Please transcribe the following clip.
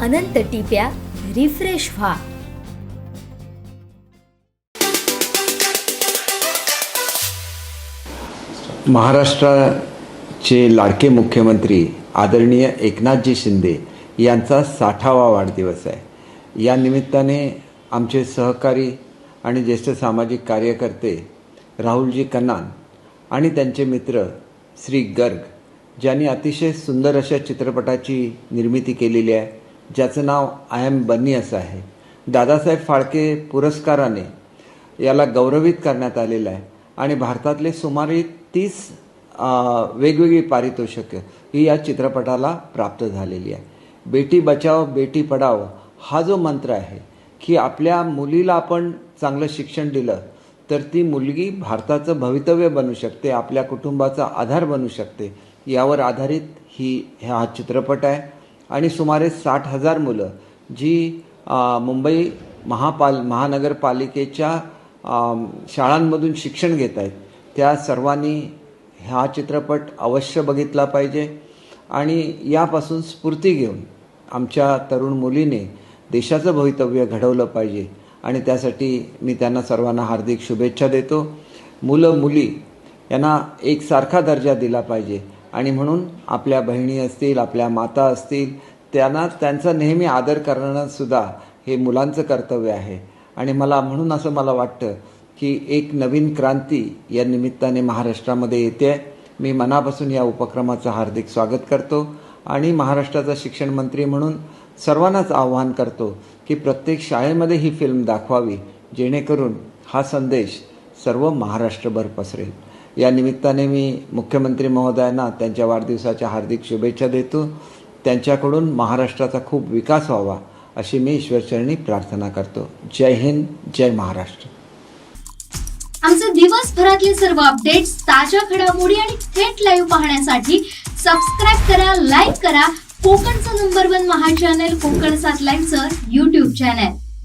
अनंत टिप्या refresh व्हा. महाराष्ट्राचे लाडके मुख्यमंत्री आदरणीय एकनाथजी शिंदे यांचा साठावा वाढदिवस आहे. या निमित्ताने आमचे सहकारी आणि ज्येष्ठ सामाजिक कार्यकर्ते राहुलजी कन्नान आणि त्यांचे मित्र श्री गर्ग ज्यांनी अतिशय सुंदर अशा चित्रपटाची निर्मिती केलेली आहे. ज्याचं नाव आय एम बन्नी असं आहे. दादासाहेब फाळके पुरस्काराने याला गौरवित करण्यात आलेलं आहे. आणि भारतातले सुमारे तीस वेगवेगळी पारितोषिकं ही या चित्रपटाला प्राप्त झालेली आहे. बेटी बचाव बेटी पढाव हा जो मंत्र आहे की आपल्या मुलीला आपण चांगलं शिक्षण दिलं तर ती मुलगी भारताचं भवितव्य बनू शकते आपल्या कुटुंबाचा आधार बनू शकते यावर आधारित ही हा चित्रपट आहे. आणि सुमारे साठ हजार मुलं जी मुंबई महापाल महानगरपालिकेच्या शाळांमधून शिक्षण घेत आहेत. त्या सर्वांनी हा चित्रपट अवश्य बघितला पाहिजे आणि यापासून स्फूर्ती घेऊन आमच्या तरुण मुलीने देशाचं भवितव्य घडवलं पाहिजे. आणि त्यासाठी मी त्यांना सर्वांना हार्दिक शुभेच्छा देतो. मुलं मुली यांना एकसारखा दर्जा दिला पाहिजे. आणि म्हणून आपल्या बहिणी असतील आपल्या माता असतील त्यांना त्यांचा नेहमी आदर करणंसुद्धा हे मुलांचं कर्तव्य आहे. आणि मला म्हणून असं मला वाटतं की एक नवीन क्रांती या निमित्ताने महाराष्ट्रामध्ये येते. मी मनापासून या उपक्रमाचं हार्दिक स्वागत करतो. आणि महाराष्ट्राचा शिक्षण मंत्री म्हणून सर्वांनाच आव्हान करतो की प्रत्येक शाळेमध्ये ही फिल्म दाखवावी जेणेकरून हा संदेश सर्व महाराष्ट्रभर पसरेल. या निमित्ताने मी मुख्यमंत्री महोदयांना त्यांच्या वाढदिवसाच्या हार्दिक शुभेच्छा देतो. त्यांच्याकडून महाराष्ट्राचा खूप विकास व्हावा अशी मी ईश्वरचरणी प्रार्थना करतो. जय हिंद जय महाराष्ट्र. आमचे दिवसभरातले सर्व अपडेट्स ताज्या घडामोडी आणि थेट लाईव्ह पाहण्यासाठी सबस्क्राईब करा लाईक करा. कोकणचं नंबर वन महा चॅनल कोकण सात लाईव्हचं युट्यूब चॅनल